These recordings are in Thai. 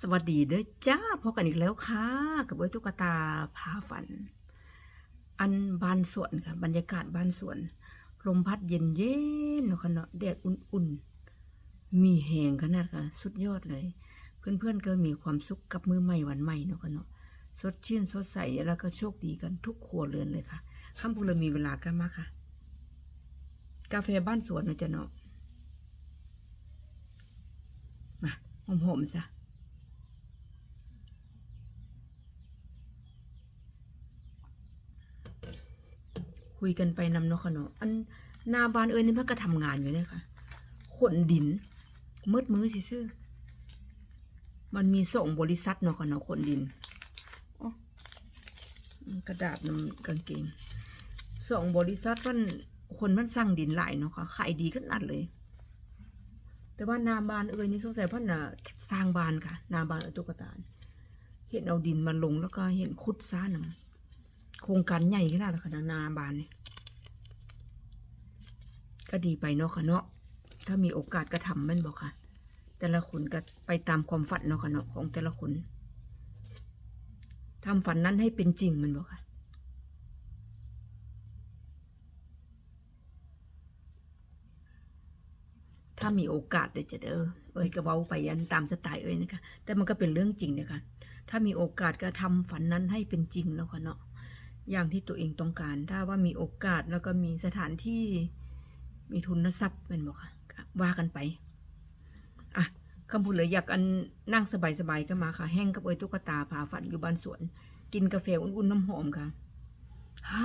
สวัสดีเด้อจ้าพบกันอีกแล้วค่ะ กับเอ้ยตุ๊กตาพาฝัน อันบานสวนค่ะ บรรยากาศบานสวน ลมพัดเย็นเย็นเนาะค่ะเนาะแดดอุ่นๆ มีแหงขนาดค่ะ สุดยอดเลย เพื่อนๆก็มีความสุขกับมือใหม่วันใหม่เนาะค่ะเนาะสดชื่นสดใสแล้วก็โชคดีกันทุกครัวเรือนเลยค่ะค่ำพูเลยมีเวลากันมาค่ะ กาแฟบ้านสวนเนาะจ้ะเนาะมาหอมๆซะ คุยกันไปนำนาะค่ะเนาะอันนาบานเอ้ยนี่เพิ่นก็ทำงานอยู่เลยค่ะขนดินมืดมือสิซื่อมันมีส่งบริษัทเนาะค่ะเนาะขนดินอ๋อกระดาษนำกางเกงส่งบริษัทมันคนมันสั่งดินหลายเนาะค่ะขายดีขนาดเลย แต่ว่านาบานเอ้ยนี่สงสัยเพ่นน่ะสร้างบานค่ะ นาบานเอาตุ๊กตาเห็นเอาดินมาลงแล้วก็เห็นขุดซ่านำ โครงการใหญ่ขนาดขนาดนาบานเนี่ยก็ดีไปเนาะค่ะเนาะถ้ามีโอกาสก็ทำแมันบอกค่ะ แต่ละคนก็ไปตามความฝันเนาะค่ะเนาะของแต่ละคนทำฝันนั้นให้เป็นจริงมันบอกค่ะถ้ามีโอกาสเดี๋ยวจะเด้อเอ้ยก็เว้าไปยันตามสไตล์เอ้ยนะคะ แต่มันก็เป็นเรื่องจริงเนะคะถ้ามีโอกาสก็ทำฝันนั้นให้เป็นจริงเนาะค่ะเนาะ อย่างที่ตัวเองต้องการ ถ้าว่ามีโอกาสแล้วก็มีสถานที่มีทุนทรัพย์เป็นบอกค่ะว่ากันไปอะคำพูดเลยอยากอันนั่งสบายๆก็มาค่ะ แห้งกับเอ้ยตุ๊กตาพาฝันอยู่บ้านสวน กินกาแฟอุ่นๆน้ำหอมค่ะฮ่า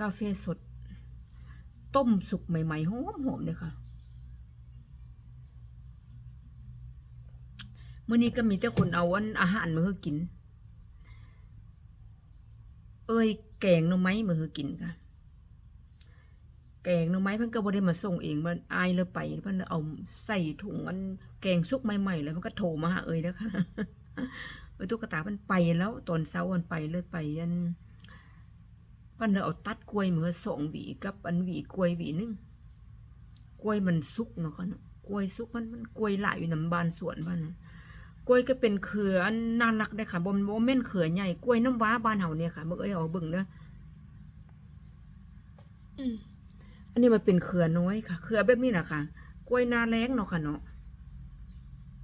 กาแฟสด ต้มสุกใหม่ๆหอมๆเลยค่ะมื่อนี้ก็มีแต่คนเอาอันอาหารมาให้กิน เอ้ยแกงหน่อไม้มาให้กินค่ะแกงหน่อไม้เพิ่นก็บ่ได้มาส่งเองมันอายเลยไปเพิ่นเอาใส่ถุงอันแกงสุกใหม่ๆแล้วมันก็โทรมาหาเอ้ยนะคะเอ้ยตุ๊กตาเพิ่นไปแล้วตอนเช้าวันไปเลยไปอันเพิ่นเอาตัดกล้วยมาให้สองหวีกับอันหวีกล้วยหวีนึงกล้วยมันสุกเนาะค่ะเนาะกล้วยสุกมันมันกล้วยหลายอยู่นํบ้านสวนบ้านนะ กล้วยก็เป็นเครืออันน่ารักได้อค่ะบ่บ่แม่นเครือใหญ่กล้วยน้ำว้าบ้านเฮาเนี่ยค่ะบ่เอ้ยเอาเบิ่งเด้ออืมอันนี้มันเป็นเครือน้อยค่ะเครือแบบนี้น่ะค่ะ กล้วยนาแรงเนาะค่ะเนาะ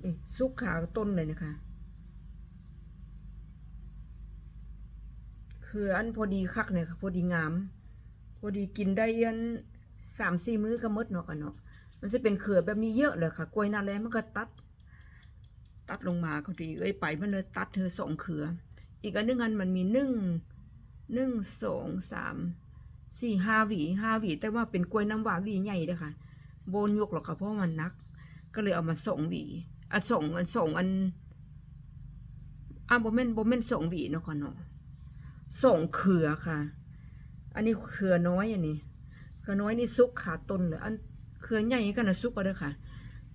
นี่สุกขาต้นเลยนะคะเครืออันพอดีคักเนี่ยค่ะ พอดีงาม พอดีกินได้อันสามสี่มื้อก็หมดเนาะค่ะเนาะมันจะเป็นเครือแบบนี้เยอะเลยค่ะ กล้วยนาแรงมันก็ตัด ตัดลงมาเขาดีเอ้ยไปมันเลยตัดเธอสองเครือ อีกอันนึงอันมันมีหนึ่งหนึ่งสองสามสี่ห้าหวีห้าหวี แต่ว่าเป็นกล้วยน้ำหวานหวีใหญ่เลยค่ะโบนยกหรอกค่ะเพราะมันนัก ก็เลยเอามาสองหวีอะสองอันสองอันอะโบเมนโบเมนสองหวีเนาะค่ะเนาะสองเครือค่ะ อันนี้เครือน้อยอันนี้เครือน้อยนี่ซุกขาต้นเลยอันเครือใหญ่ก็น่ะซุกก็ได้ค่ะ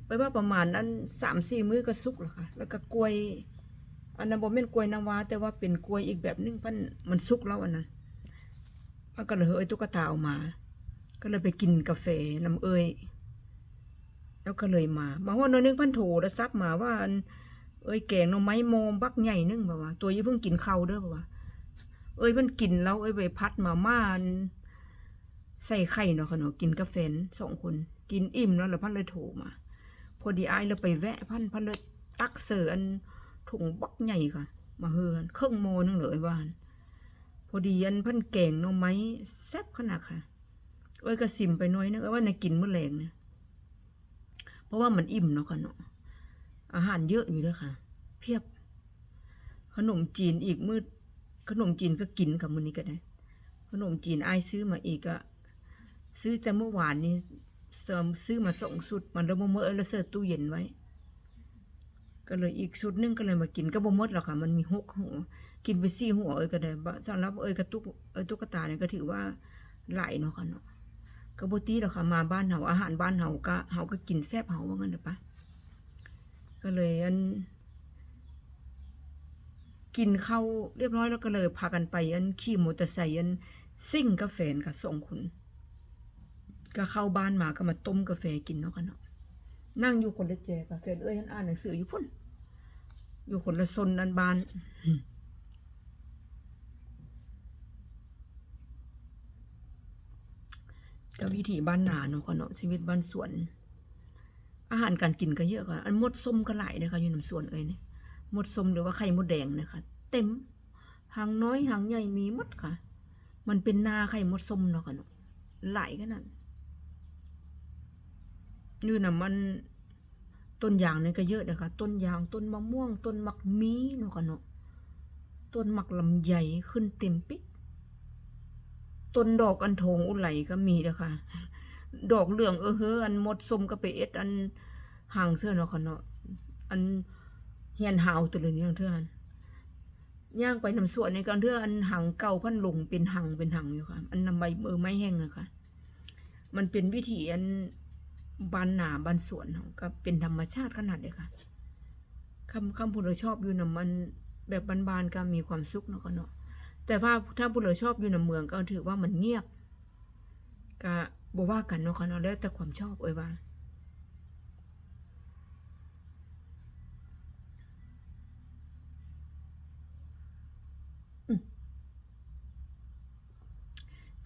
ไปว่าประมาณนั้นสามสี่มื้อก็สุกแล้วค่ะ แล้วก็กล้วย อันนั้นบ่แม่นกล้วยน้ำว้า แต่ว่าเป็นกล้วยอีกแบบนึงมันมันสุกแล้วอันนั้นพันก็เลยเอ้ยตุ๊กตาเอามา ก็เลยไปกินกาแฟน้ำเอ้ยแล้วก็เลยมามาว่าน้อยนึงพันโถแล้วซับมาว่าเอ้ยแกงน่อไม้โมบักใหญ่นึงบ่ว่า ตัวยี่เพิ่งกินข้าวเด้อบ่ว่า เอ้ยมันกินแล้วเอ้ยไปพัดมาม่านใส่ไข่เนาะค่ะเนาะกินกาแฟสองคน กินอิ่มแล้วแล้วพันเลยโทรมา พอดีไอเราไปแวะพันพันเลยตักเสืออันถุงบักใหญ่ค่ะ มาเฮือนเครื่องโมนึงเลยบ้าน พอดีอันพันแกงน่องไม้แซ่บขนาดค่ะเอ้ยกระสิมไปน้อยนึงเอ้ยว่าในกินเมื่อแรงเนี่ยเพราะว่ามันอิ่มเนาะค่ะเนาะอาหารเยอะอยู่ด้วยค่ะ เพียบ ขนมจีนอีกมืดขนมจีนก็กินกับมื้อนี้ก็ได้ขนมจีนไอซื้อมาอีกก็ซื้อแต่เมื่อวานนี้ ซื้อมาสองชุด มันแล้วบ่มดเอ้ยแล้วเสิร์ตู้เย็นไว้ ก็เลยอีกชุดหนึงก็เลยมากินก็บ่มดหรอกค่ะ มันมีหกหัวกินไปสี่หัวเอ้ยก็ได้สำหรับเอ้ยกระตุกเอ้ยตุ๊กตาเนี่ยก็ถือว่าหลายเนาะค่ะเนาะก็บ่ตีหรอกค่ะมาบ้านเฮาอาหารบ้านเฮาก็เฮาก็กินแซ่บเฮาว่างั้นเด้อปะก็เลยอันกินข้าวเรียบร้อยแล้วก็เลยพากันไปอันขี่มอเตอร์ไซค์อันซิ่งกาแฟนค่ะสองคน ก็เข้าบ้านมาก็มาต้มกาแฟกินเนาะกันเนาะนั่งอยู่คนละแจกาแฟเอ้ยฉันอ่านหนังสืออยู่พุ่น อยู่คนละซนนันบานกับวิถีบ้านนาเนาะค่ะเนาะชีวิตบ้านสวน อาหารการกินก็เยอะค่ะอันมดส้มก็หลายเลยค่ะอยู่น้ำสวนเอ้ยเนี่ยมดส้มหรือว่าไข่มดแดงนะคะ เต็มหางน้อยหางใหญ่มีมดค่ะ มันเป็นนาไข่มดส้มเนาะค่ะเนาะหลายขนาด อยู่นะมันต้นยางนี่ก็เยอะนะคะต้นยางต้นมะม่วง ต้นมักมีเนาะค่ะเนาะต้นมักลำไยขึ้นเต็มปิกต้นดอกอันโถงอุไหลก็มีนะคะดอกเหลืองเออเฮออันหมดสมก็ไปเอ็ดอันห่างเสื้อเนาะค่ะเนาะอันเฮียนหาวตัวเลยนี่เทื่อนย่างไปน้ำสวนในการเทื่ออันหังเก่าพันลงเป็นหังเป็นหังอยู่ค่ะ อันนำใบมือไม้แห้งนะคะมันเป็นวิถีอัน บานหนาบานสวนก็เป็นธรรมชาติขนาดเลยค่ะคำคำพูดเราชอบอยู่นะมันแบบบานๆก็มีความสุขเนาะค่ะเนาะแต่ว่าถ้าผู้เหลือชอบอยู่ในเมืองก็ถือว่ามันเงียบก็บว่ากันเนาะค่ะเนาะแล้วแต่ความชอบเอ้ยว่า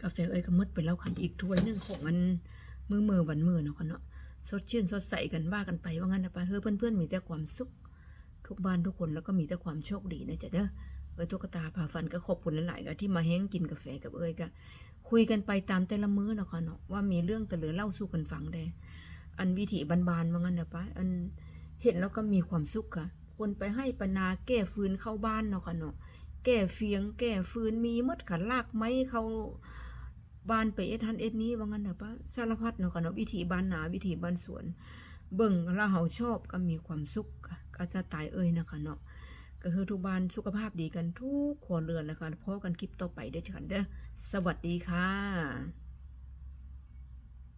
กาแฟเอ้ยก็หมดไปแล้วค่ะอีกถ้วยหนึ่งของมัน มือมือวันมือเนาะค่ะเนาะสดชื่นสดใสกันว่ากันไปว่างั้นนะไปเฮ้ยเพื่อนๆมีแต่ความสุข ทุกบ้านทุกคนแล้วก็มีแต่ความโชคดีนะจ๊ะเด้อเอ้ยตุ๊กตาพาฟันก็ขอบคุณหลายๆก็ที่มาแห้งกินกาแฟกับเอ้ยก็คุยกันไปตามแต่ละมื้อเนาะค่ะเนาะว่ามีเรื่องแต่เหลือเล่าสู่กันฟังได้อันวิถีบานๆว่างั้นนะป้าอันเห็นแล้วก็มีความสุขค่ะ คนไปให้ปนาแก้ฟืนเข้าบ้านเนาะค่ะเนาะแก้เฟียง แก้ฟืนมีมดค่ะลากไม้เขา บ้านไปเอ็ดทันเอ็ดนี้ว่างั้นนะป้าสารพัดเนาะค่ะเนาะวิถีบ้านนาวิถีบ้านสวน เบิ่งละเฮาชอบก็มีความสุขค่ะก็จะตายเอ้ยนะคะเนาะก็คือทุกบ้านสุขภาพดีกันทุกครัวเรือนนะคะพบกันคลิปต่อไปเด้อฉันเด้อสวัสดีค่ะ